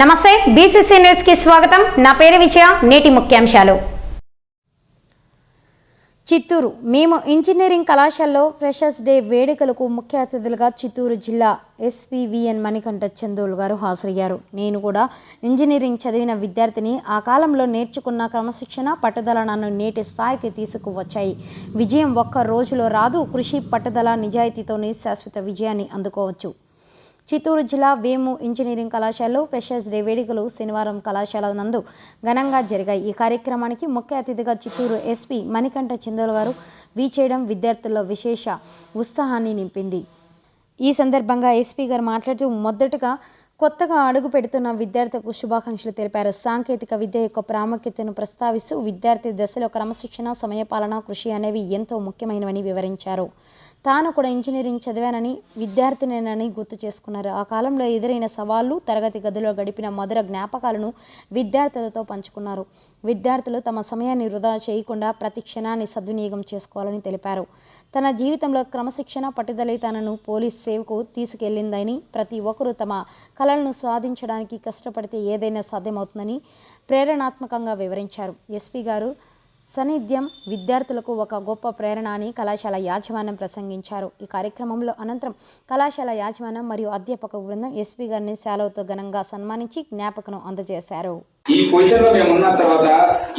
నమస్తే బీసీసీ న్యూస్కి స్వాగతం. నా పేరు విజయ నేటి ముఖ్యాంశాలు. చిత్తూరు. మేము ఇంజనీరింగ్ కళాశాలలో ఫ్రెషర్స్ డే వేడుకలకు ముఖ్య అతిథులుగా చిత్తూరు జిల్లా ఎస్పీవిఎన్ మణికంఠ చందోల్ గారు హాజరయ్యారు. నేను కూడా ఇంజనీరింగ్ చదివిన విద్యార్థిని ఆ కాలంలో నేర్చుకున్న క్రమశిక్షణ పట్టుదల నన్ను నేటి స్థాయికి తీసుకువచ్చాయి. విజయం ఒక్క రోజులో రాదు కృషి పట్టుదల నిజాయితీతోనే శాశ్వత విజయాన్ని అందుకోవచ్చు. చిత్తూరు జిల్లా వేము ఇంజనీరింగ్ కళాశాలలో ఫ్రెషర్స్ డే వేడుకలు శనివారం కళాశాల నందు ఘనంగా జరిగాయి. ఈ కార్యక్రమానికి ముఖ్య అతిథిగా చిత్తూరు ఎస్పీ మణికంఠ చందోల్ గారు వీచేయడం విద్యార్థుల్లో విశేష ఉత్సాహాన్ని నింపింది. ఈ సందర్భంగా ఎస్పీ గారు మాట్లాడుతూ మొదటగా కొత్తగా అడుగు పెడుతున్న విద్యార్థులకు శుభాకాంక్షలు తెలిపారు. సాంకేతిక విద్య యొక్క ప్రాముఖ్యతను ప్రస్తావిస్తూ విద్యార్థి దశలో క్రమశిక్షణ సమయపాలన కృషి అనేవి ఎంతో ముఖ్యమైనవని వివరించారు. తాను కూడా ఇంజనీరింగ్ చదివానని విద్యార్థినేనని గుర్తు చేసుకున్నారు. ఆ కాలంలో ఎదురైన సవాళ్ళు తరగతి గదిలో గడిపిన మధుర జ్ఞాపకాలను విద్యార్థులతో పంచుకున్నారు. విద్యార్థులు తమ సమయాన్ని వృధా చేయకుండా ప్రతి క్షణాన్ని సద్వినియోగం చేసుకోవాలని తెలిపారు. తన జీవితంలో క్రమశిక్షణ పట్టుదలే తనను పోలీస్ సేవకు తీసుకెళ్ళిందని ప్రతి ఒక్కరూ తమ కళలను సాధించడానికి కష్టపడితే ఏదైనా సాధ్యమవుతుందని ప్రేరణాత్మకంగా వివరించారు. ఎస్పీ గారు సన్నిధ్యం విద్యార్థులకు ఒక గొప్ప ప్రేరణ అని కళాశాల యాజమాన్యం ప్రసంగించారు. ఈ కార్యక్రమంలో అనంతరం కళాశాల యాజమాన్యం మరియు అధ్యాపక బృందం ఎస్పీ గారిని శాలువతో ఘనంగా సన్మానించి జ్ఞాపకం అందజేశారు. ఈ పొజిషన్లో మేము ఉన్న తర్వాత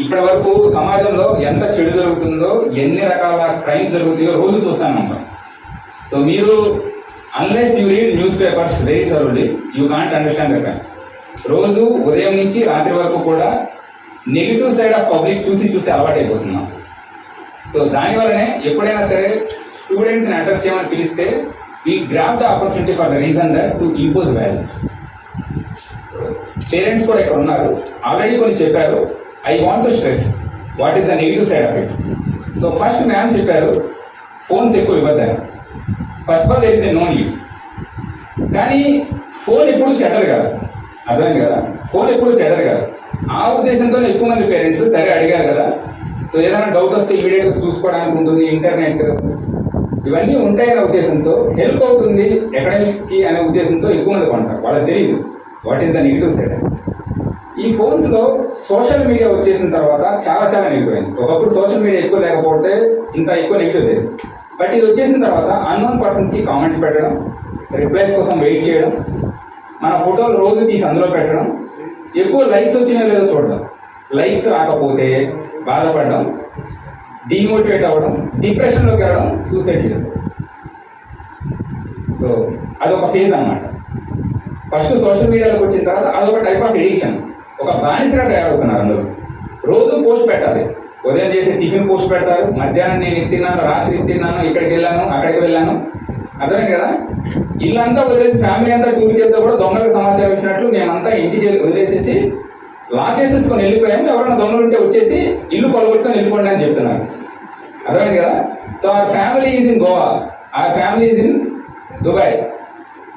ఇప్పటి వరకు సమాజంలో ఎంత చెడు జరుగుతుందో ఎన్ని రకాల క్రైమ్స్ జరుగుతాయో రోజు చూస్తాను సో మీరు unless you read newspapers very thoroughly you can't understand రోజు ఉదయం నుంచి రాత్రి వరకు కూడా నెగిటివ్ సైడ్ ఆఫ్ పబ్లిక్ చూసి చూసి అలవాటైపోతున్నాం సో దానివల్లనే ఎప్పుడైనా సరే స్టూడెంట్స్ని అడ్రస్ చేయమని పిలిస్తే we grab the opportunity for the reason that to impose value parents కూడా ఇక్కడ ఉన్నారు. ఆల్రెడీ కొన్ని చెప్పారు. I want to stress what is the negative side of it so first ma'am చెప్పారు ఫోన్స్ ఎక్కువ ఇవ్వద్దని. First of all is no need కానీ phone ఎప్పుడు చెడ్డరు కదా. అర్థమైంది కదా? ఫోన్ ఎప్పుడు చెడ్డరు కదా? ఆ ఉద్దేశంతో ఎక్కువ మంది పేరెంట్స్ సరే అడిగారు కదా. సో ఏదైనా డౌట్ వస్తే ఇమీడియట్ చూసుకోవడానికి ఉంటుంది ఇంటర్నెట్ ఇవన్నీ ఉంటాయనే ఉద్దేశంతో హెల్ప్ అవుతుంది ఎకాడమిక్స్కి అనే ఉద్దేశంతో ఎక్కువ మంది కొంటారు. వాళ్ళకి తెలియదు what is the negative side ఈ ఫోన్స్లో సోషల్ మీడియా వచ్చేసిన తర్వాత చాలా చాలా నెగిటివ్ ఒకప్పుడు సోషల్ మీడియా ఎక్కువ లేకపోతే ఇంత ఎక్కువ నెగిటివ్ లేదు. బట్ ఇది వచ్చేసిన తర్వాత అన్నోన్ పర్సన్స్కి కామెంట్స్ పెట్టడం రిప్లైస్ కోసం వెయిట్ చేయడం మన ఫోటోలు రోజు తీసి అందులో పెట్టడం ఎక్కువ లైక్స్ వచ్చినా లేదో చూడడం. లైక్స్ రాకపోతే బాధపడడం డిమోటివేట్ అవ్వడం డిప్రెషన్లోకి వెళ్ళడం సూసైడ్ చేసుకోవడం సో అదొక ఫేజ్ అన్నమాట. ఫస్ట్ సోషల్ మీడియాలోకి వచ్చిన తర్వాత అదొక టైప్ ఆఫ్ ఎడిక్షన్ ఒక బానిసగా తయారవుతున్నారు అందరూ. రోజు పోస్ట్ పెట్టాలి. ఉదయం చేసి టిఫిన్ పోస్ట్ పెడతారు. మధ్యాహ్నం నేను తిన్నాను రాత్రి తిన్నాను ఇక్కడికి వెళ్ళాను అక్కడికి వెళ్ళాను. అర్థమే కదా? ఇల్లంతా వదిలేసి ఫ్యామిలీ అంతా టూర్కి వెళ్తే కూడా దొంగలకు సమాచారం ఇచ్చినట్లు మేమంతా ఇంటికి వదిలేసేసి లాకేసేసుకొని వెళ్ళిపోయాము. ఎవరైనా దొంగలు ఉంటే వచ్చేసి ఇల్లు కొలగొట్టుకొని వెళ్ళిపోండి అని చెప్తున్నాను అర్థమైంది కదా? సో ఆ ఫ్యామిలీ ఈజ్ ఇన్ గోవా ఆ ఫ్యామిలీ ఈజ్ ఇన్ దుబాయ్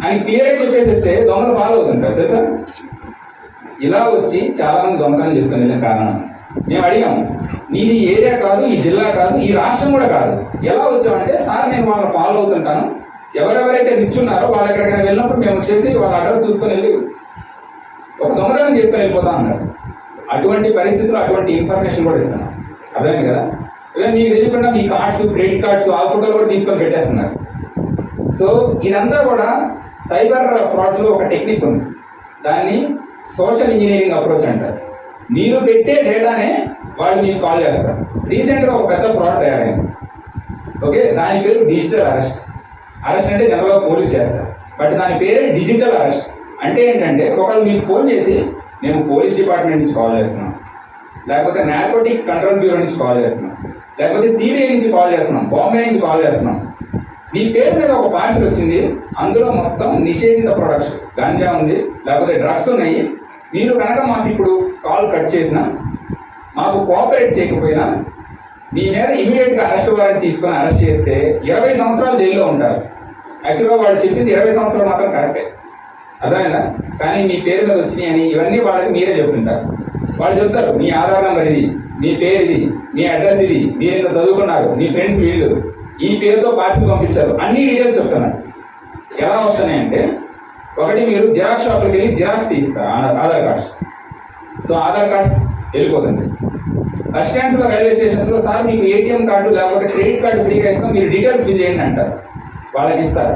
అని క్లియర్గా చెప్పేసేస్తే దొంగలు ఫాలో అవుతుంటారు తెలుసా? ఇలా వచ్చి చాలా మంది దొంగతనం చేసుకొని వెళ్ళిన కారణం. మేము అడిగాము నీది ఏరియా కాదు ఈ జిల్లా కాదు ఈ రాష్ట్రం కూడా కాదు. ఎలా వచ్చామంటే సార్ నేను వాళ్ళని ఫాలో అవుతుంటాను. ఎవరెవరైతే రిచ్ ఉన్నారో వాళ్ళ ఎక్కడికైనా వెళ్ళినప్పుడు మేము చేసి వాళ్ళ అడ్రస్ చూసుకొని వెళ్ళి ఒక దొంగతనం చేసుకొని వెళ్ళిపోతా అన్నారు. అటువంటి పరిస్థితుల్లో అటువంటి ఇన్ఫర్మేషన్ కూడా ఇస్తాను అర్థమైంది కదా? ఇలా మీకు తెలియకుండా మీ కార్డ్స్ క్రెడిట్ కార్డ్స్ ఆ ఫోటోలు కూడా తీసుకొని పెట్టేస్తున్నారు. సో ఇదంతా కూడా సైబర్ ఫ్రాడ్స్లో ఒక టెక్నిక్ ఉంది. దాన్ని సోషల్ ఇంజనీరింగ్ అప్రోచ్ అంటారు. మీరు పెట్టే డేటానే వాళ్ళు మీకు కాల్ చేస్తారు. రీసెంట్గా ఒక పెద్ద ఫ్రాడ్ తయారైంది. ఓకే? దాని పేరు డిజిటల్ అరెస్ట్. అరెస్ట్ అంటే జనరల్గా పోలీస్ చేస్తారు. బట్ దాని పేరే డిజిటల్ అరెస్ట్. అంటే ఏంటంటే ఒకళ్ళు మీకు ఫోన్ చేసి మేము పోలీస్ డిపార్ట్మెంట్ నుంచి కాల్ చేస్తున్నాం. లేకపోతే నార్కోటిక్స్ కంట్రోల్ బ్యూరో నుంచి కాల్ చేస్తున్నాం. లేకపోతే సిబిఐ నుంచి కాల్ చేస్తున్నాం. బాంబే నుంచి కాల్ చేస్తున్నాం. మీ పేరు మీద ఒక పార్సల్ వచ్చింది. అందులో మొత్తం నిషేధిత ప్రొడక్ట్స్. గంజా ఉంది. లేకపోతే డ్రగ్స్ ఉన్నాయి. మీరు కనుక మాకు ఇప్పుడు కాల్ కట్ చేసినా మాకు కోఆపరేట్ చేయకపోయినా మీ మీద ఇమీడియట్గా అరెస్ట్ వారెంట్ తీసుకొని అరెస్ట్ చేస్తే ఇరవై సంవత్సరాలు జైల్లో ఉంటారు. యాక్చువల్గా వాళ్ళు చెప్పింది ఇరవై సంవత్సరాలు మాత్రం కరెక్టే అర్థమైనా కానీ మీ పేరు మీద వచ్చినాయి అని ఇవన్నీ వాళ్ళకి మీరే చెప్తుంటారు. వాళ్ళు చెప్తారు మీ ఆధార్ నెంబర్ ఇది మీ పేరు ఇది మీ అడ్రస్ ఇది మీరు ఇంత చదువుకున్నారు మీ ఫ్రెండ్స్ వీళ్ళు. ఈ పేరుతో పార్సిల్ పంపించారు. అన్ని డీటెయిల్స్ చెప్తున్నారు. ఎలా వస్తున్నాయంటే ఒకటి మీరు జిరాక్స్ షాప్కి వెళ్ళి జిరాక్స్ తీస్తారు Aadhaar Aadhaar cards. So Aadhaar cards వెళ్ళిపోతుంది. బస్ స్టాండ్స్లో రైల్వే స్టేషన్స్లో సార్ మీకు ఏటీఎం కార్డు లేకపోతే క్రెడిట్ కార్డు ఫ్రీగా ఇస్తాం మీరు డీటెయిల్స్ ఫిల్ చేయండి అంటారు. వాళ్ళకి ఇస్తారు.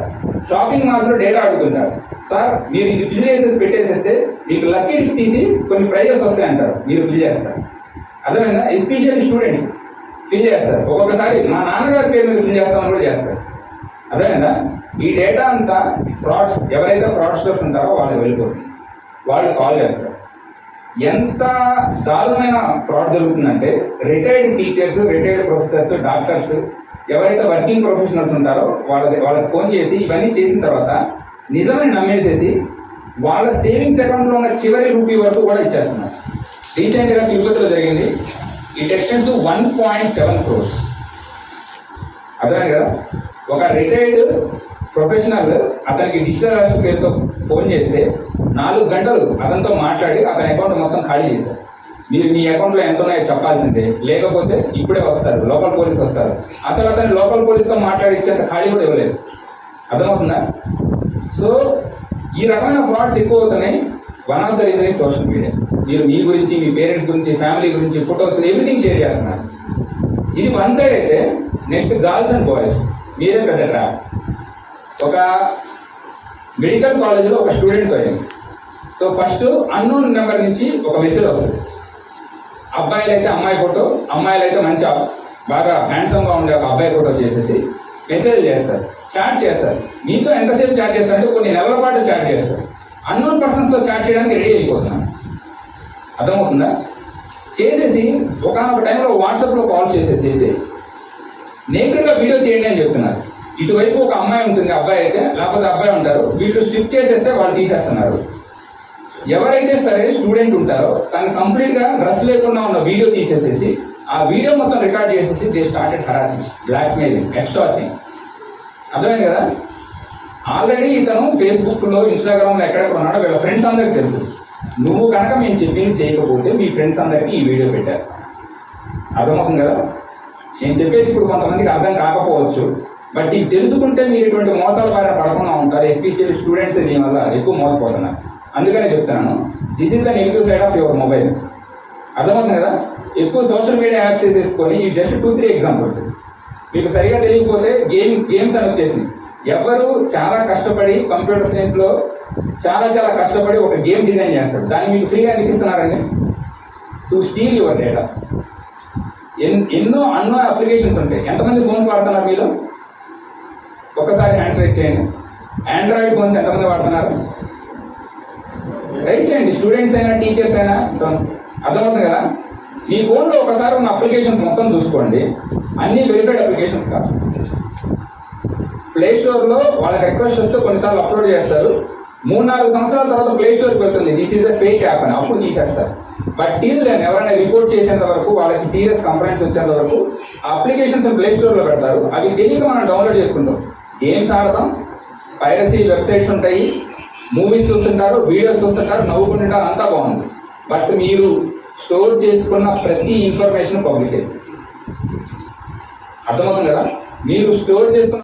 షాపింగ్ మాల్స్లో డేటా అడుగుతుంటారు. సార్ మీరు ఇది ఫిల్ చేసేసి పెట్టేసేస్తే మీకు లక్కీ తీసి కొన్ని ప్రైజెస్ వస్తాయి అంటారు. మీరు ఫిల్ చేస్తారు. అర్థమైందా? ఎస్పెషల్ స్టూడెంట్స్ ఫిల్ చేస్తారు. ఒక్కొక్కసారి మా నాన్నగారి పేరు మీద ఫిల్ చేస్తామని కూడా చేస్తారు. అర్థమైందా? ఈ డేటా అంతా ఫ్రాడ్స్ ఎవరైతే ఫ్రాడ్స్టర్స్ ఉంటారో వాళ్ళు వెళ్ళిపోతుంది వాళ్ళు కాల్ చేస్తారు. ఎంత దారుణమైన ఫ్రాడ్ జరుగుతుందంటే retired teachers retired professors doctors ఎవరైతే వర్కింగ్ ప్రొఫెషనల్స్ ఉంటారో వాళ్ళ వాళ్ళకి ఫోన్ చేసి ఇవన్నీ చేసిన తర్వాత నిజమని నమ్మేసేసి వాళ్ళ సేవింగ్స్ అకౌంట్లో ఉన్న చివరి రూపీ వరకు కూడా ఇచ్చేస్తున్నారు. రీసెంట్గా తిరుపతిలో జరిగింది. ఈ టెక్షన్స్ వన్ పాయింట్ సెవెన్ క్రోర్స్ అర్థమైంది కదా? ఒక రిటైర్డ్ ప్రొఫెషనల్ అతనికి డిజిటల్ అరెస్ట్ పేరుతో ఫోన్ చేస్తే నాలుగు గంటలు అతనితో మాట్లాడి అతని అకౌంట్ మొత్తం ఖాళీ చేశారు. మీరు మీ అకౌంట్లో ఎంత ఉన్నాయో చెప్పాల్సిందే. లేకపోతే ఇప్పుడే వస్తారు. లోకల్ పోలీస్ వస్తారు. అసలు అతను లోకల్ పోలీస్తో మాట్లాడించేంత ఖాళీ కూడా ఇవ్వలేదు. అర్థమవుతుందా? సో ఈ రకమైన ఫ్రాడ్స్ ఎక్కువ అవుతున్నాయి వన్ ఆఫ్ ద రీజన్ ఈ సోషల్ మీడియా మీరు మీ గురించి మీ పేరెంట్స్ గురించి ఫ్యామిలీ గురించి ఫొటోస్ ఎవ్రీథింగ్ షేర్ చేస్తున్నారు. ఇది వన్ సైడ్ అయితే నెక్స్ట్ గర్ల్స్ అండ్ బాయ్స్ మీరే పెద్ద ట్రాప్ ఒక మెడికల్ కాలేజ్లో ఒక స్టూడెంట్ అయింది. సో ఫస్ట్ అన్నోన్ నెంబర్ నుంచి ఒక మెసేజ్ వస్తుంది. అబ్బాయిలైతే అమ్మాయి ఫోటో అమ్మాయిలైతే మంచి బాగా హ్యాండ్సమ్గా ఉండే ఒక అబ్బాయి ఫోటో చేసేసి మెసేజ్ చేస్తారు చాట్ చేస్తారు. మీతో ఎంతసేపు చాట్ చేస్తారంటే కొన్ని నెలల పాటు చాట్ చేస్తారు. అన్నోన్ పర్సన్స్తో చాట్ చేయడానికి రెడీ అయిపోతున్నాను అర్థమవుతుందా? చేసేసి ఒకనొక టైంలో వాట్సాప్లో కాల్స్ చేసేసేసి నేకుడుగా వీడియో తీయండి అని చెప్తున్నారు. ఇటువైపు ఒక అమ్మాయి ఉంటుంది అబ్బాయి అయితే లేకపోతే అబ్బాయి ఉంటారు. వీళ్ళు స్ట్రిప్ చేసేస్తే వాళ్ళు తీసేస్తున్నారు. ఎవరైతే సరే స్టూడెంట్ ఉంటారో తను కంప్లీట్గా డ్రెస్ లేకుండా ఉన్న వీడియో తీసేసేసి ఆ వీడియో మొత్తం రికార్డ్ చేసేసి they started harassing blackmailing extorting అర్థమైంది కదా? ఆల్రెడీ ఇతను ఫేస్బుక్లో ఇన్స్టాగ్రామ్లో ఎక్కడెక్కడ ఉన్నాడో వీళ్ళ ఫ్రెండ్స్ అందరికి తెలుసు. నువ్వు కనుక మేము చెప్పింది చేయకపోతే మీ ఫ్రెండ్స్ అందరికీ ఈ వీడియో పెట్టేస్తాను అర్థమవుతుంది కదా? నేను చెప్పేది ఇప్పుడు కొంతమందికి అర్థం కాకపోవచ్చు. బట్ ఇది తెలుసుకుంటే మీరు ఇటువంటి మోసాల బారిన పడకుండా ఉంటారు ఎస్పెషల్లీ స్టూడెంట్స్ దీనివల్ల ఎక్కువ మోసపోతున్నారు. అందుకనే చెప్తున్నాను this is the negative side of your mobile అర్థమవుతుంది కదా? ఎక్కువ సోషల్ మీడియా యాప్స్ చేసేసుకొని ఈ జస్ట్ టూ త్రీ ఎగ్జాంపుల్స్ మీకు సరిగా తెలియకపోతే గేమ్ గేమ్స్ అని వచ్చేసింది. ఎవరు చాలా కష్టపడి కంప్యూటర్ సైన్స్లో చాలా చాలా కష్టపడి ఒక గేమ్ డిజైన్ చేస్తారు. దాన్ని మీకు ఫ్రీగా అనిపిస్తున్నారండి? టు స్టీల్ యువర్ డేటా ఎన్నో అన్నో అప్లికేషన్స్ ఉంటాయి. ఎంతమంది ఫోన్స్ వాడుతున్నారు మీరు ఒక్కసారి హ్యాండ్స్ రైస్ చేయండి. ఆండ్రాయిడ్ ఫోన్స్ ఎంతమంది వాడుతున్నారు? రైస్ చేయండి. స్టూడెంట్స్ అయినా టీచర్స్ అయినా అర్థమవుతుంది కదా? మీ ఫోన్లో ఒకసారి ఉన్న అప్లికేషన్స్ మొత్తం చూసుకోండి. అన్ని వెరిఫైడ్ అప్లికేషన్స్ కాదు. ప్లే స్టోర్లో వాళ్ళకి రిక్వెస్ట్ వస్తే కొన్నిసార్లు అప్లోడ్ చేస్తారు. మూడు నాలుగు సంవత్సరాల తర్వాత ప్లే స్టోర్కి వెళ్తుంది. This is the fake app అని. అప్పుడు తీసేస్తారు. బట్ టిల్ దెన్ ఎవరైనా రిపోర్ట్ చేసేంత వరకు వాళ్ళకి సీరియస్ కంప్లైంట్స్ వచ్చేంత వరకు ఆ అప్లికేషన్స్ ప్లే స్టోర్లో పెడతారు. అవి తెలియక మనం డౌన్లోడ్ చేసుకుంటాం? గేమ్స్ ఆడతాం. పైరసీ వెబ్సైట్స్ ఉంటాయి. మూవీస్ చూస్తుంటారు వీడియోస్ చూస్తుంటారు నవ్వుకుంటుంటారు అంతా బాగుంది. బట్ మీరు స్టోర్ చేసుకున్న ప్రతి ఇన్ఫర్మేషన్ పబ్లిక్ అర్థమవుతుంది కదా? మీరు స్టోర్ చేసుకున్న